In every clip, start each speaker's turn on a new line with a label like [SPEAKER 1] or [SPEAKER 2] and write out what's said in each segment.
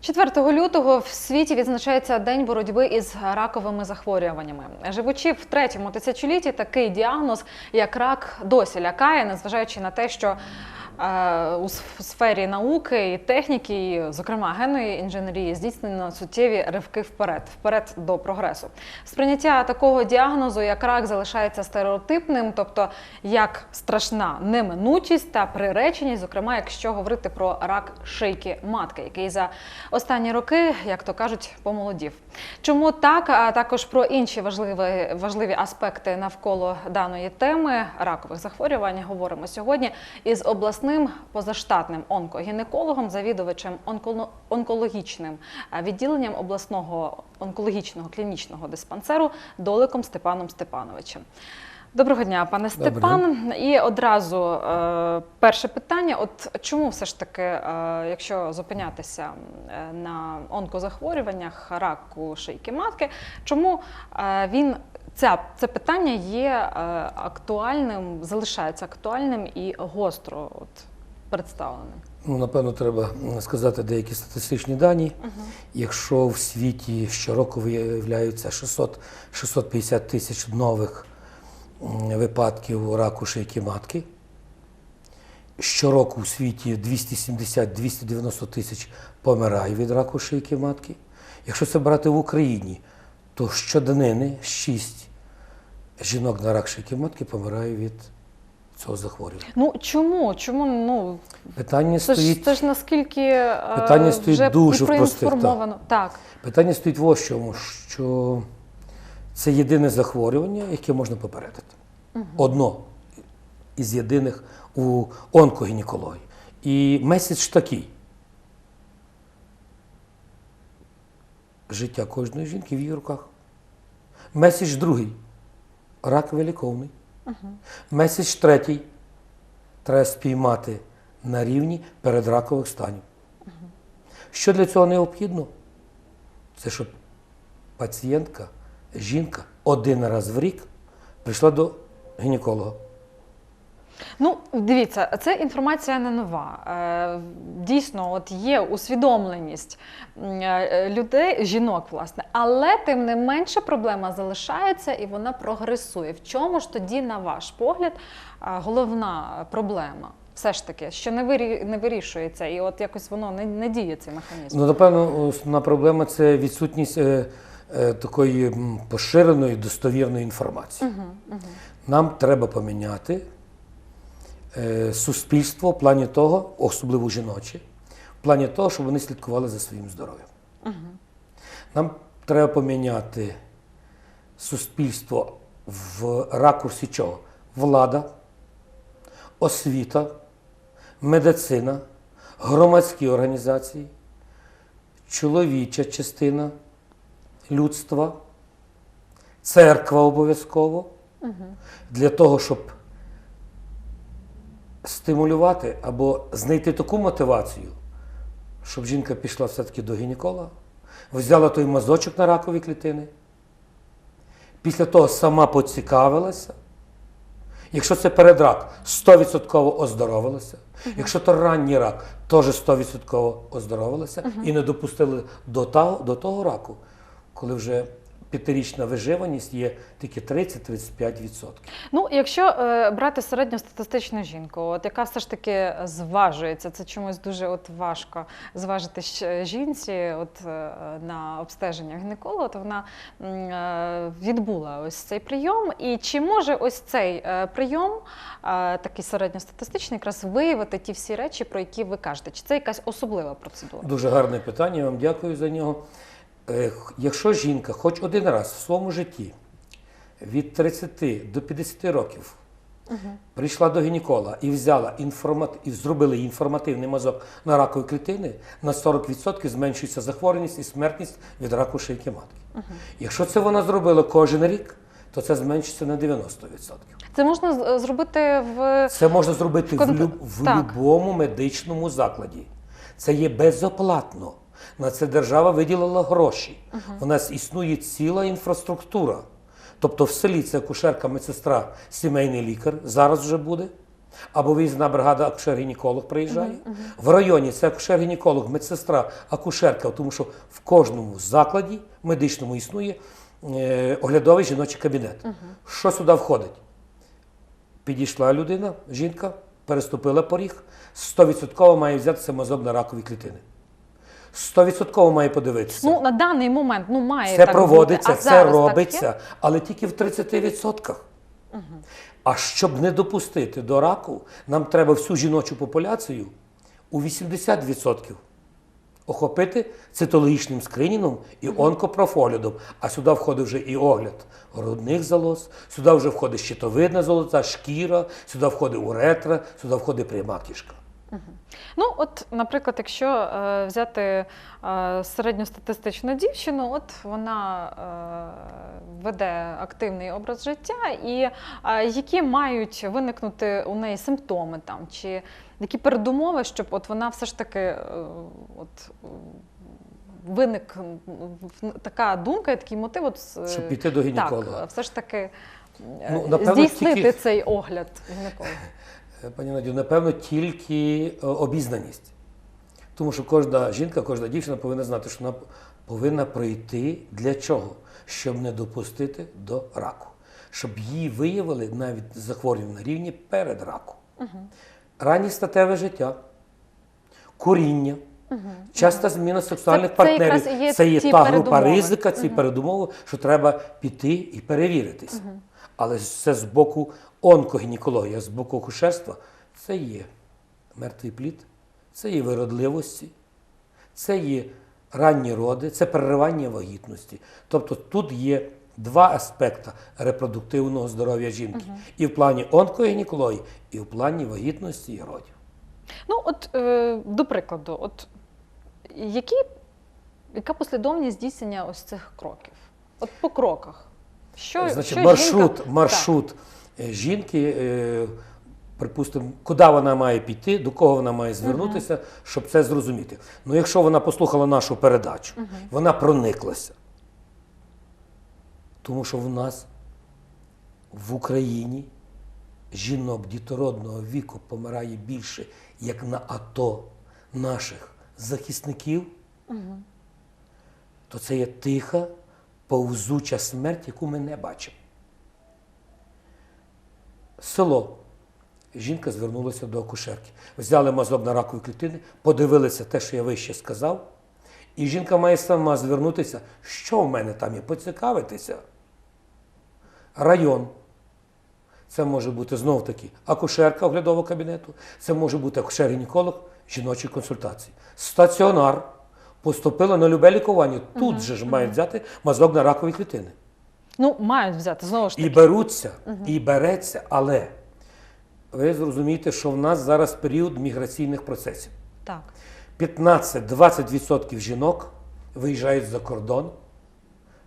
[SPEAKER 1] 4 лютого в світі відзначається День боротьби із раковими захворюваннями. Живучи в третьому тисячолітті, такий діагноз, як рак, досі лякає, незважаючи на те, що у сфері науки і техніки, і, зокрема генної інженерії, здійснено суттєві ривки вперед, вперед до прогресу. Сприйняття такого діагнозу, як рак, залишається стереотипним, тобто як страшна неминучість та приреченість, зокрема, якщо говорити про рак шийки матки, який за останні роки, як то кажуть, помолодів. Чому так? А також про інші важливі, важливі аспекти навколо даної теми ракових захворювань говоримо сьогодні із обласним позаштатним онкогінекологом, завідувачем онкологічним е, відділенням обласного онкологічного клінічного диспансеру Доликом Степаном Степановичем. Доброго дня, пане Степан. І одразу е, перше питання: от чому все ж таки, е, якщо зупинятися на онкозахворюваннях раку шийки матки, чому е, він ця, це питання є е, актуальним, залишається актуальним і гостро от, представленим?
[SPEAKER 2] Ну, напевно, треба сказати деякі статистичні дані. Якщо в світі щороку виявляється 600, 650 тисяч нових випадків раку шийки матки, щороку в світі 270-290 тисяч помирає від раку шийки матки. Якщо це брати в Україні, то щоднини 6 жінок на рак шийки матки помирає від цього захворювання.
[SPEAKER 1] Ну чому? Чому ну
[SPEAKER 2] Питання
[SPEAKER 1] це ж це ж наскільки е,
[SPEAKER 2] Питання стоїть
[SPEAKER 1] вже
[SPEAKER 2] дуже простих, так.
[SPEAKER 1] Так.
[SPEAKER 2] Питання стоїть в ось чому, що це єдине захворювання, яке можна попередити. Одно із єдиних у онкогінекології. І меседж такий. Життя кожної жінки в її руках. Меседж другий. Рак виліковний. Меседж третій. Треба спіймати на рівні передракових станів. Що для цього необхідно? Це щоб пацієнтка, жінка один раз в рік прийшла до гінеколога.
[SPEAKER 1] Ну, дивіться, це інформація не нова. Е, Дійсно, от є усвідомленість е, людей, жінок, власне, але тим не менше проблема залишається і вона прогресує. В чому ж тоді, на ваш погляд, е, головна проблема? Все ж таки, що не вирі- не вирішується, і от якось воно не, не діє цей механізм.
[SPEAKER 2] Ну, напевно, основна проблема це відсутність е, е, такої поширеної достовірної інформації. Нам треба поміняти суспільство в плані того, особливо жіноче, в плані того, щоб вони слідкували за своїм здоров'ям. Нам треба поміняти суспільство в ракурсі чого? Влада, освіта, медицина, громадські організації, чоловіча частина людства, церква обов'язково для того, щоб стимулювати або знайти таку мотивацію, щоб жінка пішла все-таки до гінеколога, взяла той мазочок на ракові клітини, після того сама поцікавилася. Якщо це передрак, 100% оздоровилася. Якщо то ранній рак, теж 100% оздоровилася і не допустили до того, до того раку, коли вже п'ятирічна виживаність є тільки 30-35%.
[SPEAKER 1] Ну, якщо е, брати середньостатистичну жінку, от яка все ж таки зважується, це чомусь дуже от важко зважити жінці, от е, на обстеження гінеколога, то вона е, відбула ось цей прийом. І чи може ось цей е, прийом, е, такий середньостатистичний, якраз виявити ті всі речі, про які ви кажете? Чи це якась особлива процедура?
[SPEAKER 2] Дуже гарне питання, я вам дякую за нього. Е, Якщо жінка хоч один раз в своєму житті від 30 до 50 років прийшла до гінеколога і взяла інформат... і зробили інформативний мазок на ракові клітини, на 40% зменшується захворюваність і смертність від раку шийки матки. Якщо це вона зробила кожен рік, то це зменшиться на 90%.
[SPEAKER 1] Це можна зробити в
[SPEAKER 2] Це можна зробити в,
[SPEAKER 1] Конкрет-
[SPEAKER 2] люб... в будь-якому медичному закладі. Це є безоплатно. На це держава виділила гроші. У нас існує ціла інфраструктура. Тобто в селі це акушерка, медсестра, сімейний лікар зараз вже буде. Або виїзна бригада акушер-гінеколог приїжджає. В районі це акушер-гінеколог, медсестра, акушерка, тому що в кожному закладі медичному існує е, оглядовий жіночий кабінет. Що сюди входить? Підійшла людина, жінка, переступила поріг, 100% має взятися мазок на ракові клітини. 100% має подивитися.
[SPEAKER 1] Ну на даний момент ну має
[SPEAKER 2] Це
[SPEAKER 1] так
[SPEAKER 2] проводиться,
[SPEAKER 1] бути. А
[SPEAKER 2] це
[SPEAKER 1] зараз так
[SPEAKER 2] робиться, але тільки в 30%. А щоб не допустити до раку, нам треба всю жіночу популяцію у 80% охопити цитологічним скринінгом і онкопрофоглядом. А сюди входить вже і огляд грудних залоз, сюди вже входить щитовидна золота, шкіра, сюди входить уретра, сюди входить пряма кишка.
[SPEAKER 1] Ну, от, наприклад, якщо е, взяти е, середньостатистичну дівчину, от вона е, веде активний образ життя, і е, які мають виникнути у неї симптоми там, чи які передумови, щоб от вона все ж таки е, от, е, виник така думка, такий мотив, от, е,
[SPEAKER 2] Щоб піти до гінеколога.
[SPEAKER 1] Так, все ж таки е,
[SPEAKER 2] Ну, напевно,
[SPEAKER 1] здійснити
[SPEAKER 2] тільки-
[SPEAKER 1] цей огляд гінеколога.
[SPEAKER 2] Е, Пані Надю, напевно, тільки е, обізнаність. Тому що кожна жінка, кожна дівчина повинна знати, що вона повинна пройти для чого? Щоб не допустити до раку. Щоб її виявили навіть захворювання на рівні перед раком. Раннє статеве життя, куріння, часта зміна сексуальних
[SPEAKER 1] Це- це
[SPEAKER 2] партнерів.
[SPEAKER 1] якраз є
[SPEAKER 2] це є та група ризика, ці передумови, що треба піти і перевіритися. Але це з боку онкогінекології, з боку акушерства, це є мертвий плід, це є виродливості, це є ранні роди, це переривання вагітності. Тобто тут є два аспекти репродуктивного здоров'я жінки. І в плані онкогінекології, і в плані вагітності і родів.
[SPEAKER 1] Ну, от е, до прикладу, от які, яка послідовність здійснення ось цих кроків? От по кроках. Що,
[SPEAKER 2] Значить,
[SPEAKER 1] що
[SPEAKER 2] маршрут,
[SPEAKER 1] жінка...
[SPEAKER 2] маршрут е, жінки, е, припустимо, куди вона має піти, до кого вона має звернутися, щоб це зрозуміти. Ну, якщо вона послухала нашу передачу, вона прониклася. Тому що в нас в Україні жінок дітородного віку помирає більше, як на АТО наших захисників, то це є тиха, повзуча смерть, яку ми не бачимо. Село. Жінка звернулася до акушерки. Взяли мазок на ракові клітини, подивилися те, що я вище сказав. І жінка має сама звернутися, що в мене там є, поцікавитися. Район. Це може бути знов таки акушерка оглядового кабінету, це може бути акушер-гінеколог жіночої консультації. Стаціонар поступила на любе лікування. Тут же ж мають взяти мазок на ракові клітини.
[SPEAKER 1] Ну, мають взяти, знову ж таки.
[SPEAKER 2] І беруться, і береться, але ви зрозумієте, що в нас зараз період міграційних процесів.
[SPEAKER 1] Так.
[SPEAKER 2] 15-20% жінок виїжджають за кордон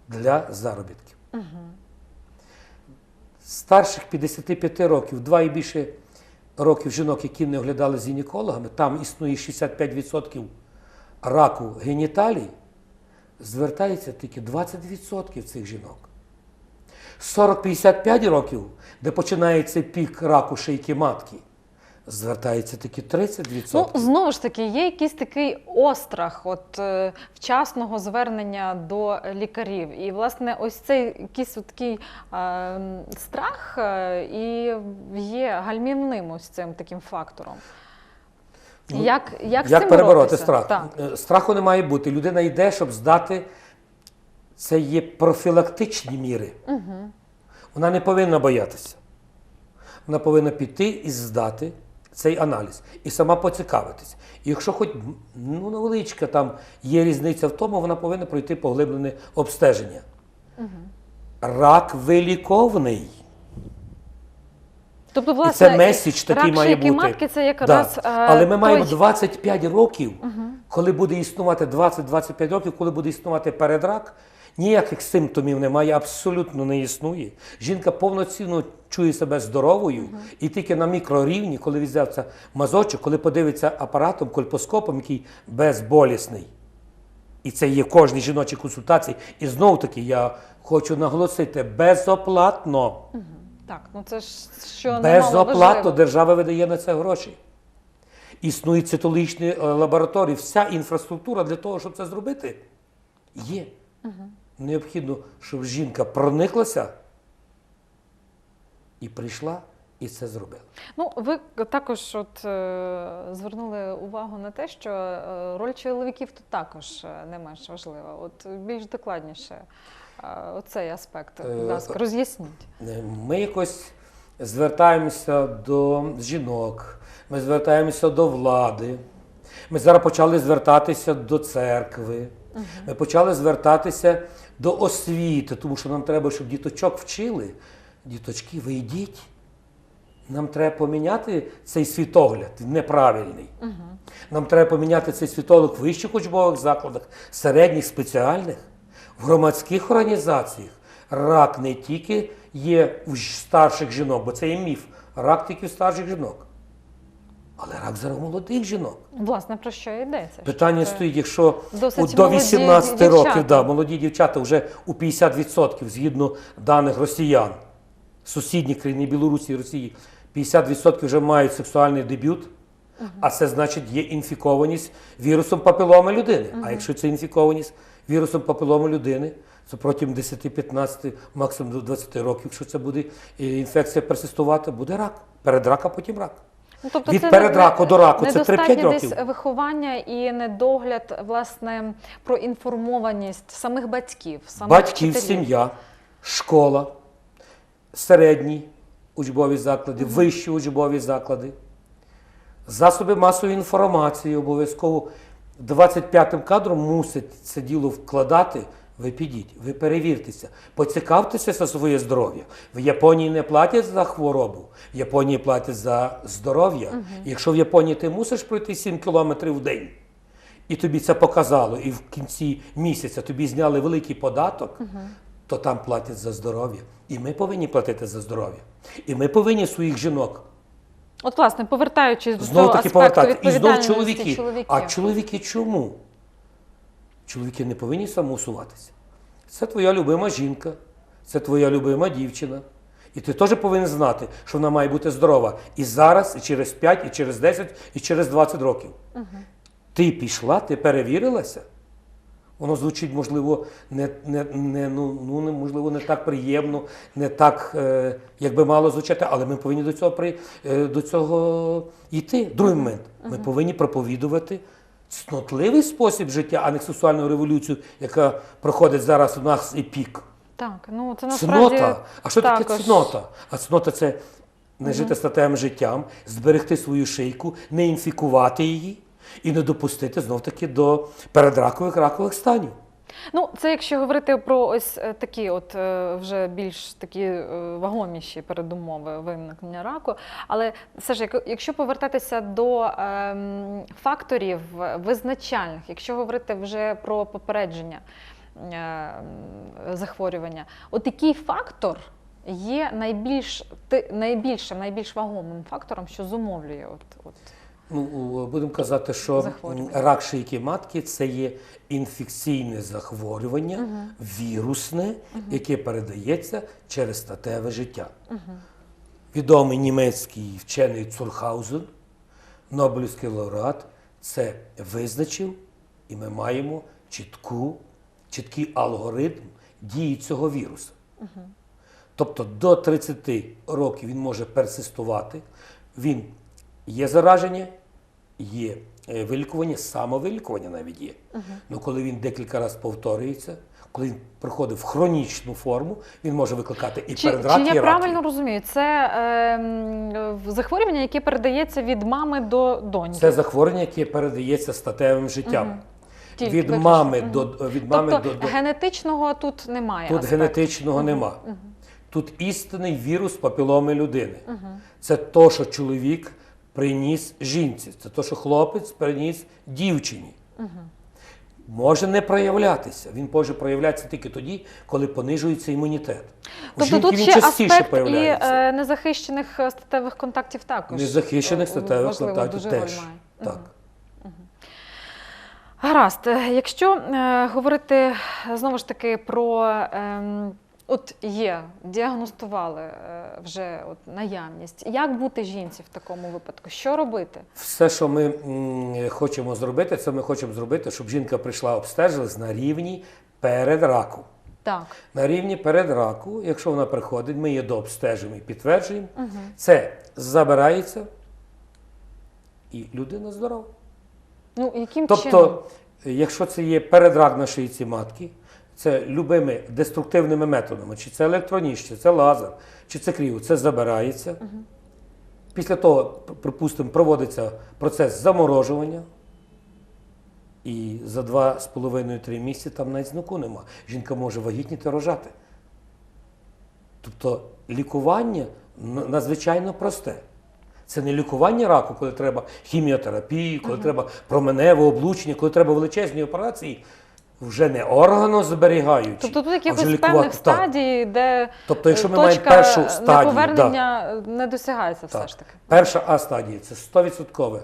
[SPEAKER 2] для заробітків. Старших 55 років, два і більше років жінок, які не оглядали з гінекологами, там існує 65% раку геніталій, звертається тільки 20% цих жінок. 40-55 років, де починається пік раку шийки матки, звертається тільки 30%.
[SPEAKER 1] Ну, знову ж таки, є якийсь такий острах от, е, вчасного звернення до лікарів. І, власне, ось цей якийсь от такий е, страх е, і є гальмівним ось цим таким фактором. Як, як,
[SPEAKER 2] Як перебороти страх?
[SPEAKER 1] Так.
[SPEAKER 2] Е, Страху не має бути. Людина йде, щоб здати. Це є профілактичні міри.
[SPEAKER 1] Угу.
[SPEAKER 2] Вона не повинна боятися. Вона повинна піти і здати цей аналіз і сама поцікавитись. І якщо хоч ну, невеличка там є різниця в тому, вона повинна пройти поглиблене обстеження. Рак виліковний.
[SPEAKER 1] Тобто,
[SPEAKER 2] І
[SPEAKER 1] власне,
[SPEAKER 2] це меседж такий
[SPEAKER 1] рак
[SPEAKER 2] має бути.
[SPEAKER 1] матки це якраз
[SPEAKER 2] Да.
[SPEAKER 1] е,
[SPEAKER 2] Але ми маємо
[SPEAKER 1] той-
[SPEAKER 2] 25 років, коли буде існувати 20-25 років, коли буде існувати передрак, ніяких симптомів немає, абсолютно не існує. Жінка повноцінно чує себе здоровою, і тільки на мікрорівні, коли візьметься мазочок, коли подивиться апаратом, кольпоскопом, який безболісний. І це є кожній жіночій консультації. І знову таки я хочу наголосити безоплатно.
[SPEAKER 1] Так. Так, ну це ж що немало
[SPEAKER 2] Безоплатно держава видає на це гроші. Існують цитологічні е, лабораторії, вся інфраструктура для того, щоб це зробити, є. Необхідно, щоб жінка прониклася і прийшла і це зробила.
[SPEAKER 1] Ну, ви також от, е, звернули увагу на те, що е, роль чоловіків тут також е, не менш важлива. От більш докладніше оцей аспект, будь
[SPEAKER 2] Е,
[SPEAKER 1] ласка, роз'ясніть.
[SPEAKER 2] Е, Ми якось звертаємося до жінок, ми звертаємося до влади. Ми зараз почали звертатися до церкви. Ми почали звертатися до освіти, тому що нам треба, щоб діточок вчили. Діточки, ви йдіть. Нам треба поміняти цей світогляд неправильний. Нам треба поміняти цей світогляд в вищих учбових закладах, середніх, спеціальних, в громадських організаціях. Рак не тільки є у старших жінок, бо це є міф. Рак тільки у старших жінок. Але рак зараз у молодих жінок.
[SPEAKER 1] Власне, про що йдеться?
[SPEAKER 2] Питання
[SPEAKER 1] Що
[SPEAKER 2] стоїть, якщо
[SPEAKER 1] досить
[SPEAKER 2] до
[SPEAKER 1] молоді
[SPEAKER 2] 18
[SPEAKER 1] дівчата.
[SPEAKER 2] років да, молоді дівчата вже у 50% згідно даних росіян, сусідніх країн, і Білорусі і Росії, 50% вже мають сексуальний дебют, а це значить є інфікованість вірусом папіломи людини. А якщо це інфікованість вірусом папіломи людини, то протягом 10-15, максимум до 20 років, якщо це буде інфекція персистувати, буде рак. Перед рака, потім рак.
[SPEAKER 1] Ну, тобто
[SPEAKER 2] Від
[SPEAKER 1] це
[SPEAKER 2] передраку до раку це
[SPEAKER 1] недостатньо
[SPEAKER 2] 3-5 років.
[SPEAKER 1] десь виховання і недогляд, власне, про інформованість самих батьків, самих
[SPEAKER 2] Батьків,
[SPEAKER 1] вчителів.
[SPEAKER 2] сім'я, школа, середні учбові заклади, вищі учбові заклади, засоби масової інформації обов'язково 25-м кадром мусить це діло вкладати. Ви підіть, ви перевіртеся, поцікавтеся за своє здоров'я. В Японії не платять за хворобу, в Японії платять за здоров'я. Якщо в Японії ти мусиш пройти 7 кілометрів в день, і тобі це показало, і в кінці місяця тобі зняли великий податок, то там платять за здоров'я. І ми повинні платити за здоров'я. І ми повинні своїх жінок
[SPEAKER 1] От, власне, повертаючись до
[SPEAKER 2] знову таки
[SPEAKER 1] аспекту
[SPEAKER 2] повертати. І знову
[SPEAKER 1] відповідальності
[SPEAKER 2] чоловіки.
[SPEAKER 1] чоловіків.
[SPEAKER 2] А чоловіки чому? Чоловіки не повинні самоусуватися. Це твоя любима жінка, це твоя любима дівчина. І ти теж повинен знати, що вона має бути здорова і зараз, і через 5, і через 10, і через 20 років. Ти пішла, ти перевірилася. Воно звучить, можливо, не, не, не, ну, ну, не, можливо, не так приємно, не так, е, як би мало звучати, але ми повинні до цього, при, е, до цього йти. Другий момент. Ми повинні проповідувати цнотливий спосіб життя, а не сексуальну революцію, яка проходить зараз у нас і пік.
[SPEAKER 1] Так, ну це насправді
[SPEAKER 2] Цнота. А що таке цнота? А цнота це не жити статевим життям, зберегти свою шийку, не інфікувати її і не допустити знов таки до передракових ракових станів.
[SPEAKER 1] Ну, це якщо говорити про ось е, такі, от е, вже більш такі е, вагоміші передумови виникнення раку. Але все ж, якщо повертатися до ем, факторів визначальних, якщо говорити вже про попередження ем, захворювання, от який фактор є найбільш найбільшим, найбільш вагомим фактором, що зумовлює от, от
[SPEAKER 2] Ну, будемо казати, що рак шийки матки це є інфекційне захворювання, вірусне, яке передається через статеве життя. Відомий німецький вчений Цурхаузен, Нобелівський лауреат, це визначив, і ми маємо чітку, чіткий алгоритм дії цього вірусу. Тобто до 30 років він може персистувати, він є зараження, є е, вилікування, самовилікування навіть є. Ну коли він декілька разів повторюється, коли він приходить в хронічну форму, він може викликати і
[SPEAKER 1] Чи,
[SPEAKER 2] передрак,
[SPEAKER 1] чи
[SPEAKER 2] і
[SPEAKER 1] я
[SPEAKER 2] рак.
[SPEAKER 1] правильно розумію? Це ем, захворювання, яке передається від мами до доньки.
[SPEAKER 2] Це захворювання, яке передається статевим життям.
[SPEAKER 1] Тільки
[SPEAKER 2] Від
[SPEAKER 1] виключно.
[SPEAKER 2] мами
[SPEAKER 1] Мгм.
[SPEAKER 2] до від мами
[SPEAKER 1] тобто
[SPEAKER 2] до, до
[SPEAKER 1] генетичного тут немає.
[SPEAKER 2] Тут генетичного нема. Тут істинний вірус папіломи людини. Це то, що чоловік приніс жінці, це то, що хлопець приніс дівчині. Може не проявлятися. Він може проявлятися тільки тоді, коли понижується імунітет.
[SPEAKER 1] Тобто тут ще аспект і е, незахищених е, статевих контактів також.
[SPEAKER 2] Незахищених
[SPEAKER 1] е,
[SPEAKER 2] статевих
[SPEAKER 1] важливу
[SPEAKER 2] контактів теж.
[SPEAKER 1] має.
[SPEAKER 2] Так.
[SPEAKER 1] Гаразд, Е, якщо е, говорити знову ж таки про ем, От є, діагностували е, вже от наявність. Як бути жінці в такому випадку? Що робити?
[SPEAKER 2] Все, що ми хочемо зробити, це ми хочемо зробити, щоб жінка прийшла обстежилась на рівні перед раком.
[SPEAKER 1] Так.
[SPEAKER 2] На рівні перед раку, якщо вона приходить, ми її дообстежуємо і підтверджуємо, це забирається і людина здорова.
[SPEAKER 1] Ну яким чином?
[SPEAKER 2] Тобто, якщо це є передрак на шийці матки, це любими деструктивними методами, чи це електроніж, чи це лазер, чи це кріо, це забирається. Після того, припустимо, проводиться процес заморожування. І за 2,5-3 місяці там навіть знаку нема. Жінка може вагітніти рожати. Тобто лікування надзвичайно просте. Це не лікування раку, коли треба хіміотерапії, коли треба променеве облучення, коли треба величезні операції. Вже не органозберігаючі,
[SPEAKER 1] Тобто тут якихось певних
[SPEAKER 2] Так.
[SPEAKER 1] стадій, де
[SPEAKER 2] Тобто, якщо ми маємо першу стадію,
[SPEAKER 1] неповернення не досягається все ж таки.
[SPEAKER 2] Перша А стадія це 100%.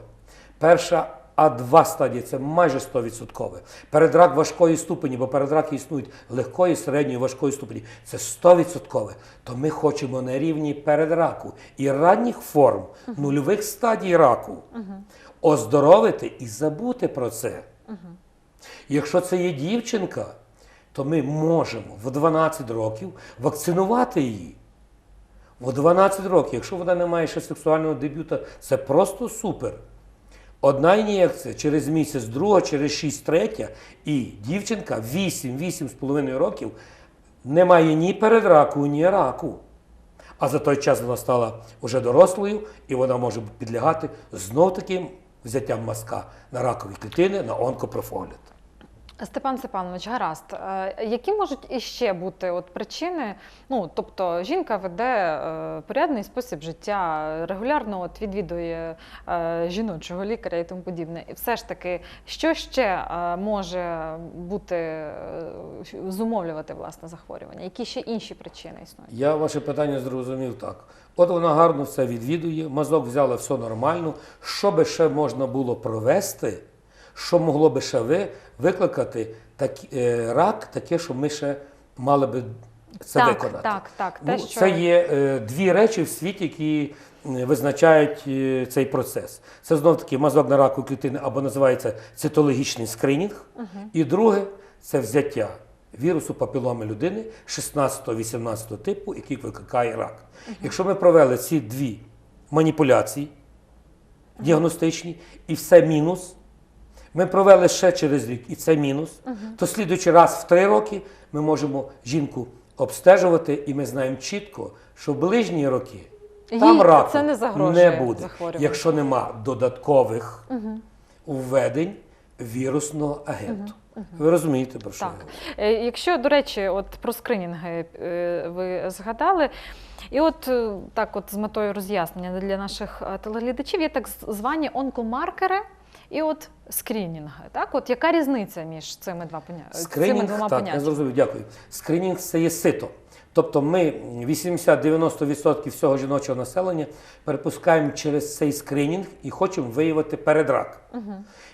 [SPEAKER 2] Перша А2 стадія це майже 100%. Передрак важкої ступені, бо передраки існують легкої, середньої, важкої ступені. Це 100%. То ми хочемо на рівні передраку і ранніх форм, нульових стадій раку оздоровити і забути про це. Якщо це є дівчинка, то ми можемо в 12 років вакцинувати її. В 12 років, якщо вона не має ще сексуального дебюта, це просто супер. Одна ін'єкція через місяць, друга через 6 третя, і дівчинка 8-8,5 років не має ні передраку, ні раку. А за той час вона стала вже дорослою, і вона може підлягати знов таким взяттям мазка на ракові клітини, на онкопрофогляд.
[SPEAKER 1] Степан Степанович, гаразд. Е, Які можуть іще бути от причини? Ну, тобто, жінка веде е, порядний спосіб життя, регулярно от відвідує е, жіночого лікаря і тому подібне. І все ж таки, що ще може бути зумовлювати власне захворювання? Які ще інші причини існують?
[SPEAKER 2] Я ваше питання зрозумів так. От вона гарно все відвідує, мазок взяла все нормально. Що би ще можна було провести, що могло би ще ви, викликати так, е, рак, таке, що ми ще мали би це
[SPEAKER 1] так,
[SPEAKER 2] виконати.
[SPEAKER 1] так, так. Те,
[SPEAKER 2] Ну,
[SPEAKER 1] що...
[SPEAKER 2] Це є е, дві речі в світі, які визначають е, цей процес. Це знов таки мазок на раку клітини або називається цитологічний скринінг. І друге це взяття вірусу папіломи людини 16-18 типу, який викликає рак. Якщо ми провели ці дві маніпуляції діагностичні, і все мінус. Ми провели ще через рік, і це мінус. То слідуючий раз в три роки ми можемо жінку обстежувати, і ми знаємо чітко, що в ближні роки там
[SPEAKER 1] Їй
[SPEAKER 2] раку
[SPEAKER 1] це не
[SPEAKER 2] не буде, якщо нема додаткових введень вірусного агенту. Ви розумієте, про що я
[SPEAKER 1] Так.
[SPEAKER 2] говорю?
[SPEAKER 1] Е, Якщо, до речі, от про скринінги е, ви згадали, і от е, так, от з метою роз'яснення для наших телеглядачів є так звані онкомаркери і от скринінги. Так, от яка різниця між цими два поня... цими
[SPEAKER 2] Скринінг,
[SPEAKER 1] двома
[SPEAKER 2] так, я
[SPEAKER 1] поняттями?
[SPEAKER 2] зрозумів, дякую. Скринінг це є сито. Тобто ми 80-90% всього жіночого населення перепускаємо через цей скринінг і хочемо виявити передрак.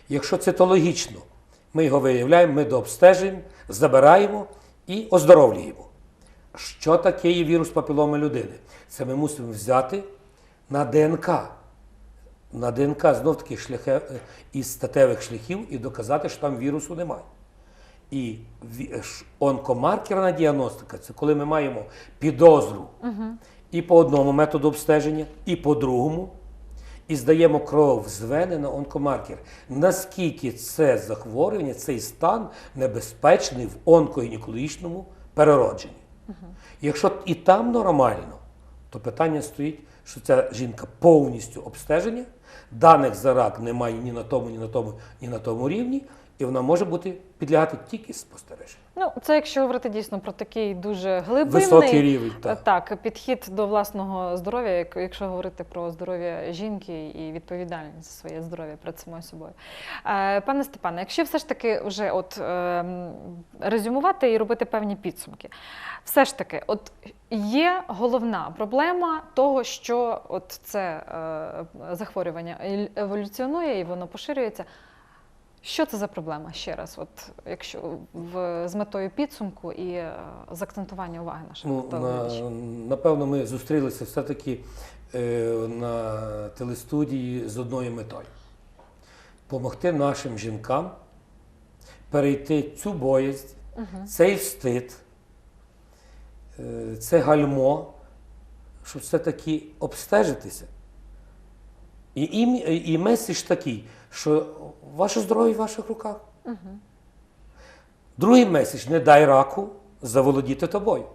[SPEAKER 2] Якщо цитологічно ми його виявляємо, ми дообстежуємо, забираємо і оздоровлюємо. Що таке є вірус папіломи людини? Це ми мусимо взяти на ДНК. На ДНК знов таки шляхе, е, із статевих шляхів і доказати, що там вірусу немає. І онкомаркерна діагностика це коли ми маємо підозру і по одному методу обстеження, і по другому, і здаємо кров з вени на онкомаркер. Наскільки це захворювання, цей стан небезпечний в онкогінекологічному переродженні. Якщо і там нормально, то питання стоїть, що ця жінка повністю обстеження, даних за рак немає ні на тому, ні на тому, ні на тому рівні, і вона може бути підлягати тільки спостереженню.
[SPEAKER 1] Ну, це якщо говорити дійсно про такий дуже глибинний
[SPEAKER 2] Високий рівень,
[SPEAKER 1] е,
[SPEAKER 2] так.
[SPEAKER 1] так, підхід до власного здоров'я, як- якщо говорити про здоров'я жінки і відповідальність за своє здоров'я перед самою собою. Е, Пане Степане, якщо все ж таки вже от е, резюмувати і робити певні підсумки, все ж таки, от є головна проблема того, що от це е, захворювання еволюціонує і воно поширюється. Що це за проблема ще раз? От якщо в з метою підсумку і е, закцентування уваги наших
[SPEAKER 2] Ну, на, напевно, ми зустрілися все-таки е, на телестудії з одною метою: помогти нашим жінкам перейти цю боязнь, цей встид, е, це гальмо, щоб все-таки обстежитися. І, і, і меседж такий, що ваше здоров'я в ваших руках. Другий меседж не дай раку заволодіти тобою.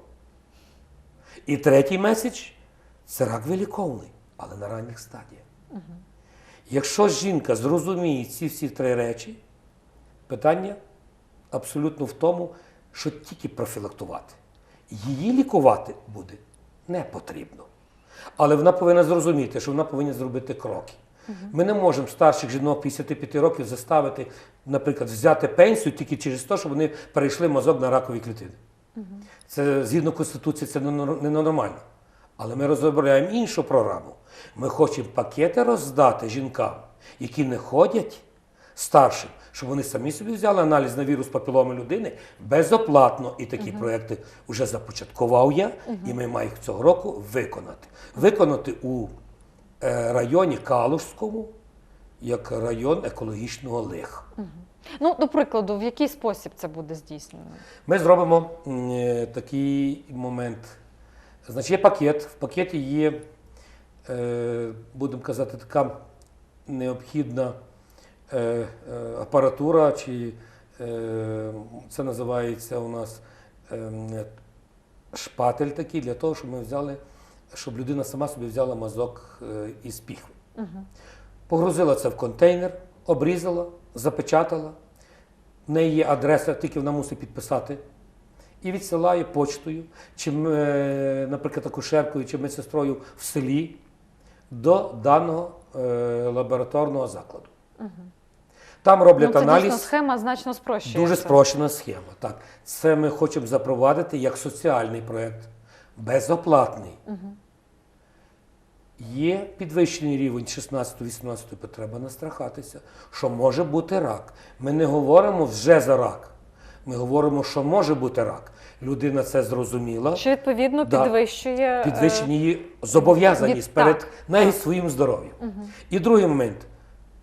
[SPEAKER 2] І третій меседж це рак виліковний, але на ранніх стадіях. Якщо жінка зрозуміє ці всі три речі, питання абсолютно в тому, що тільки профілактувати. Її лікувати буде не потрібно. Але вона повинна зрозуміти, що вона повинна зробити кроки. Ми не можемо старших жінок 55 років заставити, наприклад, взяти пенсію тільки через те, що вони перейшли мозок на ракові клітини. Це згідно Конституції, це не нормально. Але ми розробляємо іншу програму. Ми хочемо пакети роздати жінкам, які не ходять старшим, щоб вони самі собі взяли аналіз на вірус папіломи людини безоплатно. І такі проекти вже започаткував я, і ми маємо їх цього року виконати. Виконати у районі Калужському як район екологічного лиха.
[SPEAKER 1] Ну, до прикладу, в який спосіб це буде здійснено?
[SPEAKER 2] Ми зробимо е, такий момент. Значить, є пакет. В пакеті є, е, будемо казати, така необхідна е, е, апаратура, чи е, це називається у нас е, шпатель такий, для того, щоб ми взяли, щоб людина сама собі взяла мазок е, із піхви. Погрузила це в контейнер, обрізала, запечатала. В неї є адреса, тільки вона мусить підписати. І відсилає почтою, чи, е, наприклад, акушеркою чи медсестрою в селі до даного е, лабораторного закладу. Там роблять
[SPEAKER 1] ну, це
[SPEAKER 2] аналіз.
[SPEAKER 1] дійсно схема значно спрощується.
[SPEAKER 2] Дуже спрощена схема. Так. Це ми хочемо запровадити як соціальний проєкт, безоплатний. Є підвищений рівень 16-18 потреба настрахатися, що може бути рак. Ми не говоримо вже за рак. Ми говоримо, що може бути рак. Людина це зрозуміла.
[SPEAKER 1] Що відповідно
[SPEAKER 2] Да.
[SPEAKER 1] підвищує е,
[SPEAKER 2] Підвищення її зобов'язаність
[SPEAKER 1] від-
[SPEAKER 2] перед навіть своїм здоров'ям. І другий момент.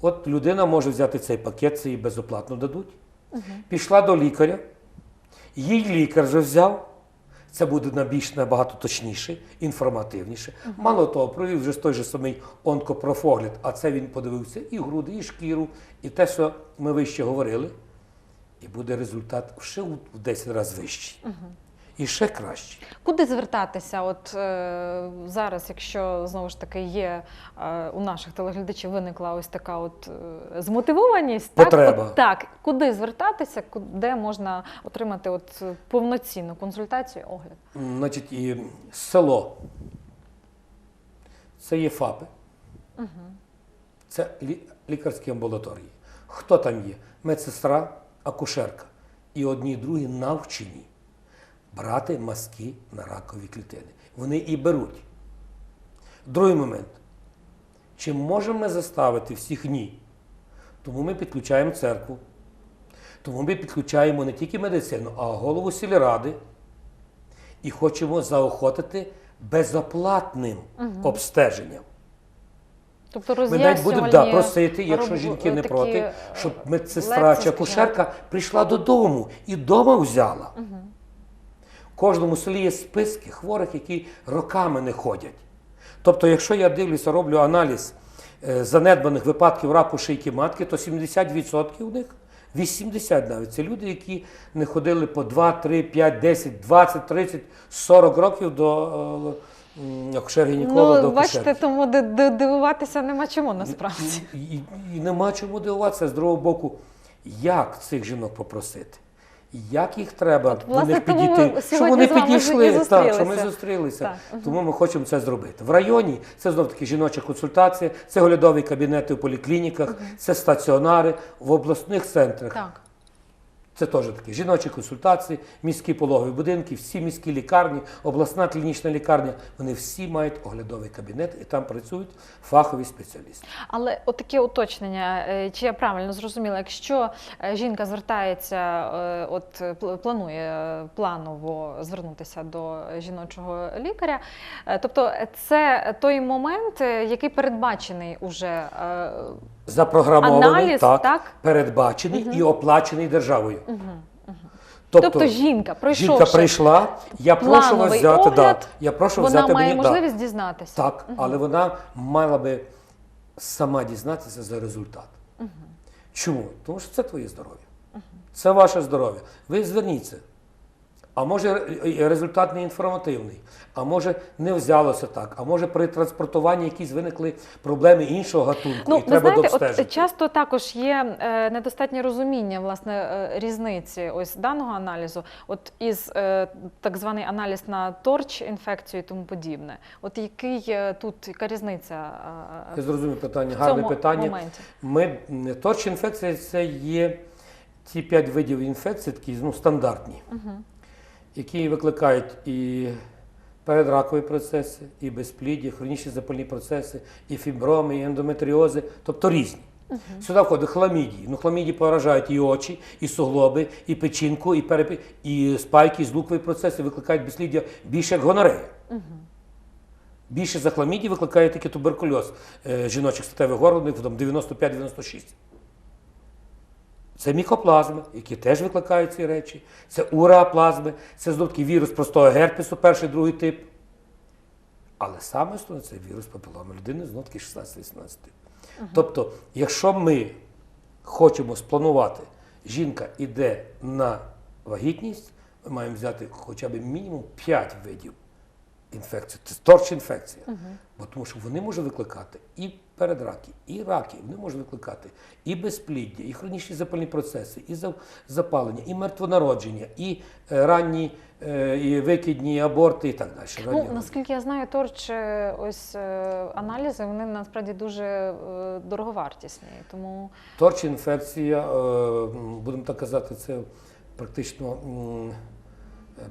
[SPEAKER 2] От людина може взяти цей пакет, це їй безоплатно дадуть. Пішла до лікаря, їй лікар вже взяв. Це буде на більш набагато точніше, інформативніше. Мало того, провів вже той же самий онкопрофогляд, а це він подивився і груди, і шкіру, і те, що ми вище говорили. І буде результат ще в 10 разів вищий. І ще кращий.
[SPEAKER 1] Куди звертатися? От е, зараз, якщо знову ж таки є е, у наших телеглядачів виникла ось така от е, змотивованість,
[SPEAKER 2] Потреба.
[SPEAKER 1] Так, от, так, куди звертатися, ку- де можна отримати от е, повноцінну консультацію, огляд?
[SPEAKER 2] Значить, і село. Це є ФАПи. Це лі- лікарські амбулаторії. Хто там є? Медсестра, акушерка. І одні, і другі навчені брати мазки на ракові клітини. Вони і беруть. Другий момент. Чи можемо ми заставити всіх ні? Тому ми підключаємо церкву. Тому ми підключаємо не тільки медицину, а голову сільради і хочемо заохотити безоплатним обстеженням.
[SPEAKER 1] Тобто
[SPEAKER 2] Ми навіть будемо да, просити, якщо
[SPEAKER 1] роб-
[SPEAKER 2] жінки не
[SPEAKER 1] такі,
[SPEAKER 2] проти,
[SPEAKER 1] е,
[SPEAKER 2] щоб медсестра чи акушерка прийшла додому і вдома взяла. В кожному селі є списки хворих, які роками не ходять. Тобто, якщо я дивлюся, роблю аналіз е, занедбаних випадків раку шийки матки, то 70% у них, 80 навіть, це люди, які не ходили по 2, 3, 5, 10, 20, 30, 40 років до е, м, акушер-гінеколога, до
[SPEAKER 1] Ну, бачите, тому ди- ди- дивуватися нема чому насправді.
[SPEAKER 2] І, і, і нема чому дивуватися з другого боку, як цих жінок попросити. Як їх треба
[SPEAKER 1] От,
[SPEAKER 2] до
[SPEAKER 1] власне,
[SPEAKER 2] них
[SPEAKER 1] тому ми
[SPEAKER 2] підійти, щоб
[SPEAKER 1] сьогодні
[SPEAKER 2] вони
[SPEAKER 1] з вами
[SPEAKER 2] підійшли, так, що ми
[SPEAKER 1] зустрілися.
[SPEAKER 2] зустрілися.
[SPEAKER 1] Так, мгм.
[SPEAKER 2] Тому ми хочемо це зробити. В районі це знов таки жіноча консультація, це оглядові кабінети в поліклініках, це стаціонари в обласних центрах.
[SPEAKER 1] Так.
[SPEAKER 2] Це теж такі жіночі консультації, міські пологові будинки, всі міські лікарні, обласна клінічна лікарня. Вони всі мають оглядовий кабінет і там працюють фахові спеціалісти.
[SPEAKER 1] Але от таке уточнення, е, чи я правильно зрозуміла, якщо е, жінка звертається, е, от планує планово звернутися до жіночого лікаря, тобто це той момент, який передбачений уже
[SPEAKER 2] Запрограмований,
[SPEAKER 1] Аналіз,
[SPEAKER 2] так,
[SPEAKER 1] так?
[SPEAKER 2] передбачений і оплачений державою.
[SPEAKER 1] Тобто, жінка, пройшовши
[SPEAKER 2] жінка прийшла, я прошу вас
[SPEAKER 1] взяти.
[SPEAKER 2] взяти, да, я прошу
[SPEAKER 1] вона
[SPEAKER 2] взяти
[SPEAKER 1] має
[SPEAKER 2] мені да.
[SPEAKER 1] можливість дізнатися.
[SPEAKER 2] Так, але вона мала би сама дізнатися за результат. Чому? Тому що це твоє здоров'я. Це ваше здоров'я. Ви зверніться. А може е, результат не інформативний, а може не взялося так, а може при транспортуванні якісь виникли проблеми іншого гатунку,
[SPEAKER 1] Ну,
[SPEAKER 2] і
[SPEAKER 1] ви
[SPEAKER 2] треба
[SPEAKER 1] знаєте, от часто також є е, недостатнє розуміння власне е, різниці ось даного аналізу, от із е, так званий аналіз на торч інфекцію і тому подібне. От який е, тут яка різниця е,
[SPEAKER 2] Я зрозумів питання,
[SPEAKER 1] в
[SPEAKER 2] гарне
[SPEAKER 1] цьому
[SPEAKER 2] питання.
[SPEAKER 1] моменті?
[SPEAKER 2] Ми торч інфекція це є ті п'ять видів інфекцій, такі ну, стандартні, які викликають і передракові процеси, і безпліддя, хронічні запальні процеси, і фіброми, і ендометріози, тобто різні. Сюди входить хламідії. Ну, хламідії поражають і очі, і суглоби, і печінку, і, перепі... і спайки, і злукові процеси викликають безпліддя більше як гонорея. Більше за хламідії викликає тільки туберкульоз е, жіночих статевих там 95-96. Це мікоплазми, які теж викликають ці речі. Це уреаплазми, це знов таки вірус простого герпесу, перший, другий тип. Але саме основне це вірус папіломи людини, знов таки 16-18 тип. Тобто, якщо ми хочемо спланувати, жінка йде на вагітність, ми маємо взяти хоча б мінімум 5 видів інфекції. Це торч інфекція. Бо тому що вони можуть викликати і передраки, і раки, вони можуть викликати і безпліддя, і хронічні запальні процеси, і запалення, і мертвонародження, і е, ранні е, і викидні і аборти, і так далі.
[SPEAKER 1] Ну, наскільки я знаю, торч е, ось аналізи вони насправді дуже дороговартісні. Тому
[SPEAKER 2] Торч інфекція, будемо так казати, це практично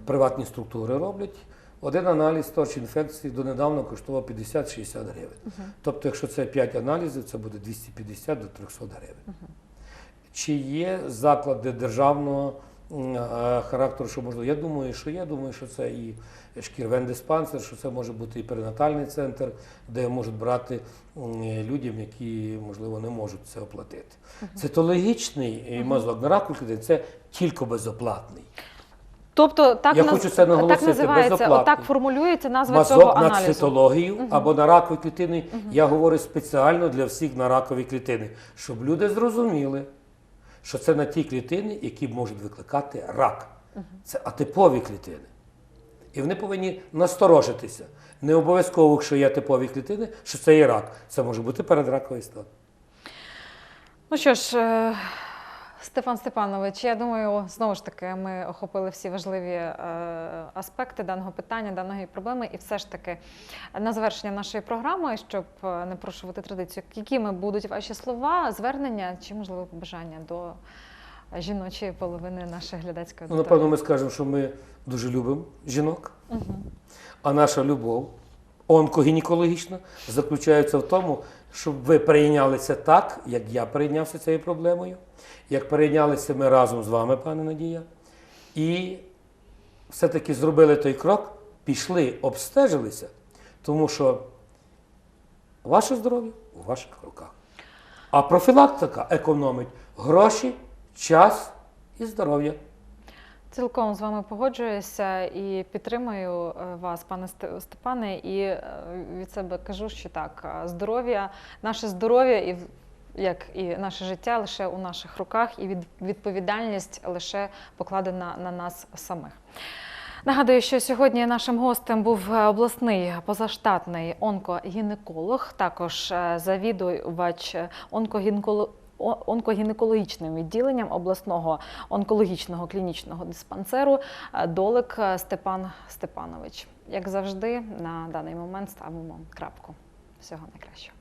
[SPEAKER 2] приватні структури роблять. Один аналіз торч інфекції донедавна коштував 50-60 гривень. Тобто, якщо це 5 аналізів, це буде 250 до 300 гривень. Чи є заклади державного е, характеру, що можливо? Я думаю, що є. Думаю, що це і шкірвен диспансер, що це може бути і перинатальний центр, де можуть брати людям, які можливо не можуть це оплатити. Цитологічний е, мазок на раку це тільки безоплатний.
[SPEAKER 1] Тобто так
[SPEAKER 2] Я
[SPEAKER 1] наз-
[SPEAKER 2] хочу це наголосити,
[SPEAKER 1] так називається, отак формулюється назва цього
[SPEAKER 2] Мазок на
[SPEAKER 1] аналізу.
[SPEAKER 2] цитологію або на ракові клітини. Я говорю спеціально для всіх на ракові клітини, щоб люди зрозуміли, що це на ті клітини, які можуть викликати рак. Це атипові клітини. І вони повинні насторожитися. Не обов'язково, якщо є типові клітини, що це є рак. Це може бути передраковий стан.
[SPEAKER 1] Ну що ж, е, Стефан Степанович, я думаю, знову ж таки, ми охопили всі важливі е, аспекти даного питання, даної проблеми, і все ж таки на завершення нашої програми, щоб е, не порушувати традицію, якими будуть ваші слова, звернення чи можливо побажання до жіночої половини нашої глядацької
[SPEAKER 2] Ну, напевно, ми скажемо, що ми дуже любимо жінок, а наша любов онкогінекологічна заключається в тому, щоб ви прийнялися так, як я прийнявся цією проблемою, як прийнялися ми разом з вами, пане Надія, і все-таки зробили той крок, пішли, обстежилися, тому що ваше здоров'я у ваших руках. А профілактика економить гроші, час і здоров'я.
[SPEAKER 1] Цілком з вами погоджуюся і підтримую е, вас, пане Сте- Степане, і е, від себе кажу, що так, е, здоров'я, наше здоров'я і як і наше життя лише у наших руках, і від- відповідальність лише покладена на нас самих. Нагадую, що сьогодні нашим гостем був обласний позаштатний онкогінеколог, також завідувач е, онкогінеколо- о- онкогінекологічним відділенням обласного онкологічного клінічного диспансеру е, Долик е, Степан Степанович. Як завжди, на даний момент ставимо крапку. Всього найкращого.